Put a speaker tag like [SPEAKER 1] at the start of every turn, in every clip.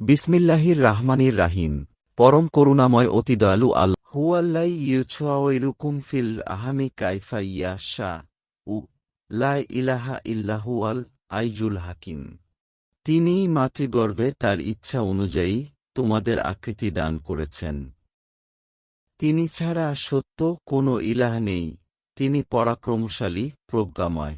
[SPEAKER 1] বিসমিল্লাহির রাহমানির রাহিম। পরম করুণাময় অতি দয়ালু আল হুয়াল্লাই ইউছুয়াইরুকুম ফিল আহামি কাইফা ইয়াশা। উ, লা ইলাহা ইল্লাহুয়াল আইজুল হাকিম। তিনিই মাতৃগর্ভে তার ইচ্ছা অনুযায়ী তোমাদের আকৃতি দান করেছেন। তিনি ছাড়া সত্য কোনো ইলাহ নেই। তিনি পরাক্রমশালী, প্রজ্ঞাময়।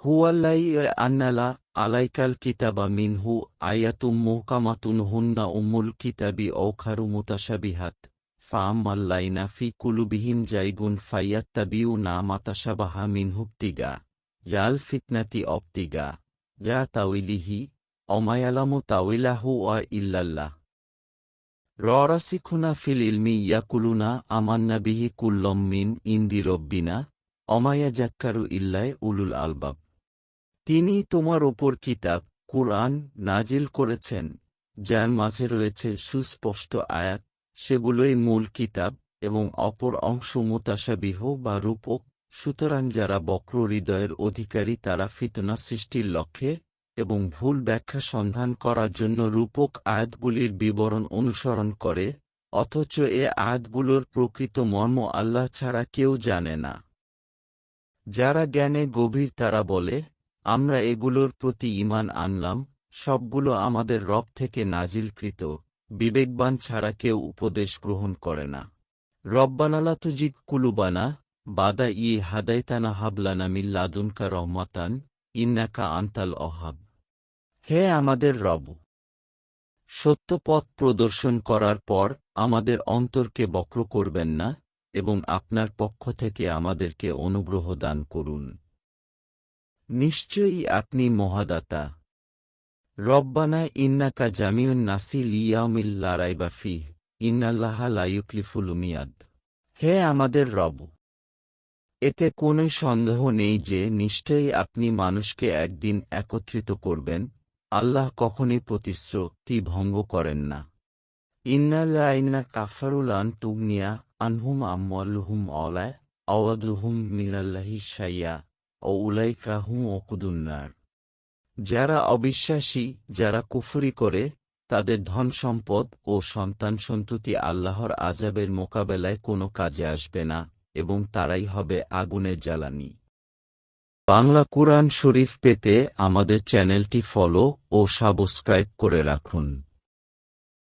[SPEAKER 1] হুয়াল্লাই আন্নালা আলাইকাল কিতাবা মিনহু আয়াতুম মুহকামাতুন হুন্না উম্মুল কিতাবি ঔখারু মুতাশাবিহাত ফাআম্মাল্লাইনা ফি কুলুবিহিম জাইগুন ফাইয়াত্তাবিউ না মাতাশাবাহা মিনহুক্তিগা ইয়াল ফিতনাতি অপ্তিগা ইয়া তাউইলিহি অমায়ালামু তাউইলাহু ওয়া ইল্লাল্লাহ ররাসিখুনা ফিল ইলমি ইয়াকুলুনা আমান্না বিহি কুল্লম মিন ইন্দি রব্বিনা অমায়া জাক্কারু ইল্লায় উলুল আলবাব তিনি তোমার ওপর কিতাব, কুরআন নাজিল করেছেন, যার মাঝে রয়েছে সুস্পষ্ট আয়াত, সেগুলোই মূল কিতাব এবং অপর অংশ মোতাসাবিহ বা রূপক। সুতরাং যারা বক্র হৃদয়ের অধিকারী, তারা ফিতনা সৃষ্টির লক্ষ্যে এবং ভুল ব্যাখ্যা সন্ধান করার জন্য রূপক আয়াতগুলির বিবরণ অনুসরণ করে, অথচ এ আয়াতগুলোর প্রকৃত মর্ম আল্লাহ ছাড়া কেউ জানে না। যারা জ্ঞানে গভীর, তারা বলে আমরা এগুলোর প্রতি ইমান আনলাম, সবগুলো আমাদের রব থেকে নাজিলকৃত, বিবেকবান ছাড়া কেউ উপদেশ গ্রহণ করে না। রব্বানালা তুজিক কুলুবানা, বাদা ই হাদাইতানা হাবলানা মিল্লাদুনকা রহমাতান, ইন্নাকা আন্তাল অহাব হে আমাদের রব! সত্য পথ প্রদর্শন করার পর আমাদের অন্তরকে বক্র করবেন না, এবং আপনার পক্ষ থেকে আমাদেরকে অনুগ্রহ দান করুন। নিশ্চয়ই আপনি মহাদাতা। রব্বানা ইন্নাকা জামিউন নাসি লিয়াউমিল লারাইবা ফি ইন্নাল্লাহা লাইউকলিফুল মিয়াদ। হে আমাদের রব, এতে কোনো সন্দেহ নেই যে নিশ্চয়ই আপনি মানুষকে একদিন একত্রিত করবেন, আল্লাহ কখনই প্রতিশ্রুতি ভঙ্গ করেন না। ইন্নাল্লাইনা কাফারুলান তুগনিয়া আনহুম আম্মালুহুম অলায় আওয়াদুহুম মিনাল্লাহি সাইয়া ও উলাইকা হুম অকুদুন্নার যারা অবিশ্বাসী, যারা কুফরি করে, তাদের ধন সম্পদ ও সন্তান সন্ততি আল্লাহর আজাবের মোকাবেলায় কোনো কাজে আসবে না এবং তারাই হবে আগুনের জ্বালানি। বাংলা কুরআন শরীফ পেতে আমাদের চ্যানেলটি ফলো ও সাবস্ক্রাইব করে রাখুন।